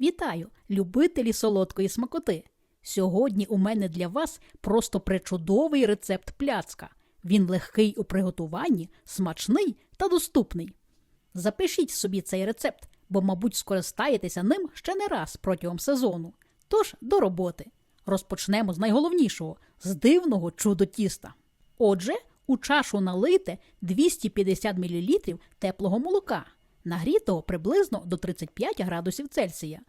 Вітаю, любителі солодкої смакоти! Сьогодні у мене для вас просто причудовий рецепт пляцка. Він легкий у приготуванні, смачний та доступний. Запишіть собі цей рецепт, бо, мабуть, скористаєтеся ним ще не раз протягом сезону. Тож до роботи. Розпочнемо з найголовнішого з дивного чудо тіста. Отже, у чашу налийте 250 мл теплого молока, нагрітого приблизно до 35 градусів Цельсія.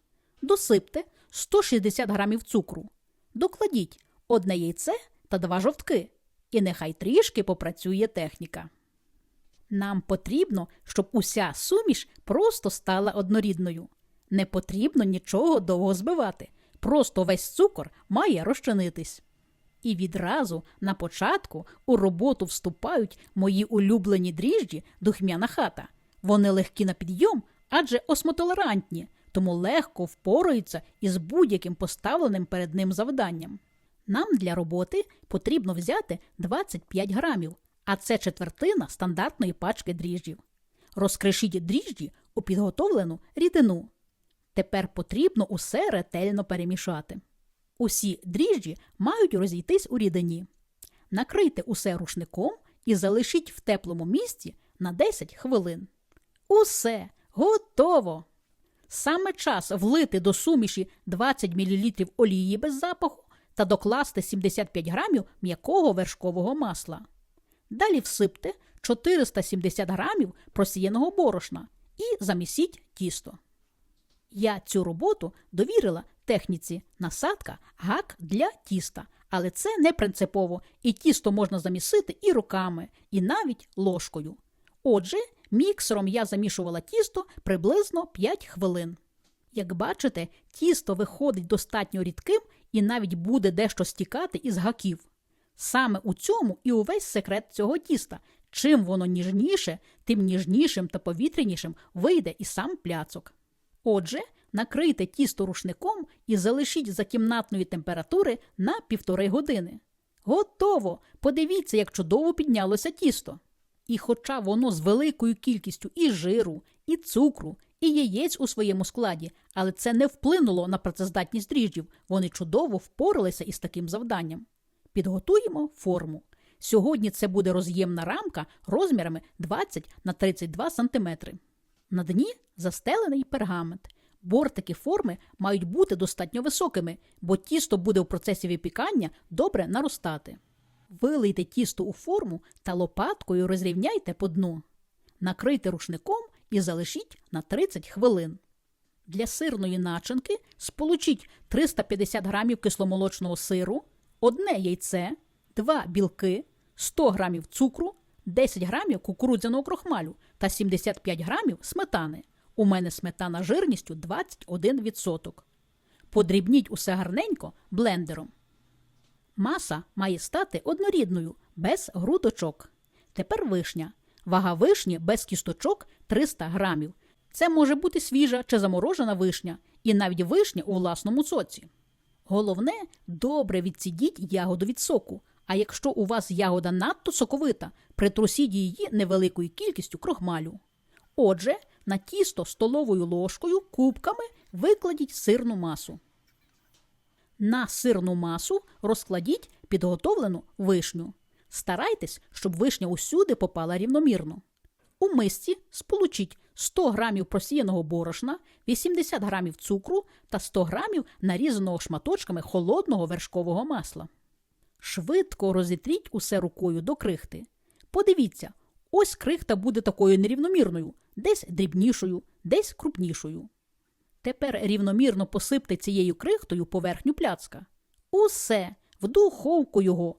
Досипте 160 грамів цукру. Докладіть одне яйце та два жовтки. І нехай трішки попрацює техніка. Нам потрібно, щоб уся суміш просто стала однорідною. Не потрібно нічого довго збивати. Просто весь цукор має розчинитись. І відразу на початку у роботу вступають мої улюблені дріжджі духмяна хата. Вони легкі на підйом, адже осмотолерантні, тому легко впораються із будь-яким поставленим перед ним завданням. Нам для роботи потрібно взяти 25 грамів, а це четвертина стандартної пачки дріжджів. Розкришіть дріжджі у підготовлену рідину. Тепер потрібно усе ретельно перемішати. Усі дріжджі мають розійтись у рідині. Накрийте усе рушником і залишіть в теплому місці на 10 хвилин. Усе готово! Саме час влити до суміші 20 мл олії без запаху та докласти 75 грамів м'якого вершкового масла. Далі всипте 470 грамів просіяного борошна і замісіть тісто. Я цю роботу довірила техніці насадка гак для тіста, але це не принципово, і тісто можна замісити і руками, і навіть ложкою. Отже, міксером я замішувала тісто приблизно 5 хвилин. Як бачите, тісто виходить достатньо рідким і навіть буде дещо стікати із гаків. Саме у цьому і увесь секрет цього тіста. Чим воно ніжніше, тим ніжнішим та повітрянішим вийде і сам пляцок. Отже, накрийте тісто рушником і залишіть за кімнатної температури на півтори години. Готово! Подивіться, як чудово піднялося тісто. І хоча воно з великою кількістю і жиру, і цукру, і яєць у своєму складі, але це не вплинуло на працездатність дріжджів, вони чудово впоралися із таким завданням. Підготуємо форму. Сьогодні це буде роз'ємна рамка розмірами 20 на 32 см. На дні застелений пергамент. Бортики форми мають бути достатньо високими, бо тісто буде в процесі випікання добре наростати. Вилийте тісто у форму та лопаткою розрівняйте по дну. Накрийте рушником і залишіть на 30 хвилин. Для сирної начинки сполучіть 350 грамів кисломолочного сиру, одне яйце, 2 білки, 100 грамів цукру, 10 грамів кукурудзяного крохмалю та 75 грамів сметани. У мене сметана жирністю 21%. Подрібніть усе гарненько блендером. Маса має стати однорідною, без грудочок. Тепер вишня. Вага вишні без кісточок 300 грамів. Це може бути свіжа чи заморожена вишня, і навіть вишня у власному соці. Головне, добре відсідіть ягоду від соку. А якщо у вас ягода надто соковита, притрусіть її невеликою кількістю крохмалю. Отже, на тісто столовою ложкою кубками викладіть сирну масу. На сирну масу розкладіть підготовлену вишню. Старайтесь, щоб вишня усюди попала рівномірно. У мисці сполучіть 100 грамів просіяного борошна, 80 грамів цукру та 100 грамів нарізаного шматочками холодного вершкового масла. Швидко розітріть усе рукою до крихти. Подивіться, ось крихта буде такою нерівномірною, десь дрібнішою, десь крупнішою. Тепер рівномірно посипте цією крихтою поверхню пляцка. Усе, в духовку його.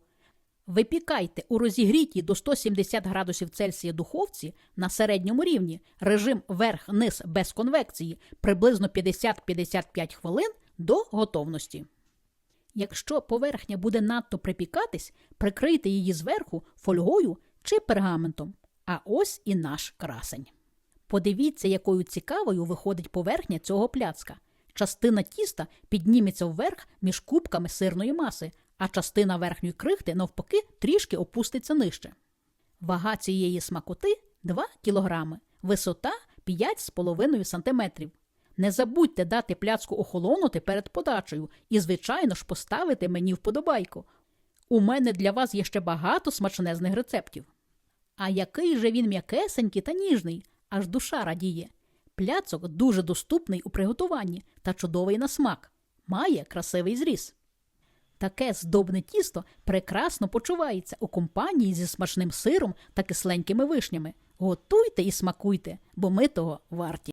Випікайте у розігрітій до 170 градусів Цельсія духовці на середньому рівні режим верх-низ без конвекції приблизно 50-55 хвилин до готовності. Якщо поверхня буде надто припікатись, прикрийте її зверху фольгою чи пергаментом. А ось і наш красень. Подивіться, якою цікавою виходить поверхня цього пляцка. Частина тіста підніметься вверх між кубками сирної маси, а частина верхньої крихти, навпаки, трішки опуститься нижче. Вага цієї смакоти 2 кг, висота 5,5 см. Не забудьте дати пляцку охолонути перед подачею і, звичайно ж, поставити мені вподобайку. У мене для вас є ще багато смачнезних рецептів. А який же він м'якесенький та ніжний, аж душа радіє. Пляцок дуже доступний у приготуванні та чудовий на смак. Має красивий зріз. Таке здобне тісто прекрасно почувається у компанії зі смачним сиром та кисленькими вишнями. Готуйте і смакуйте, бо ми того варті.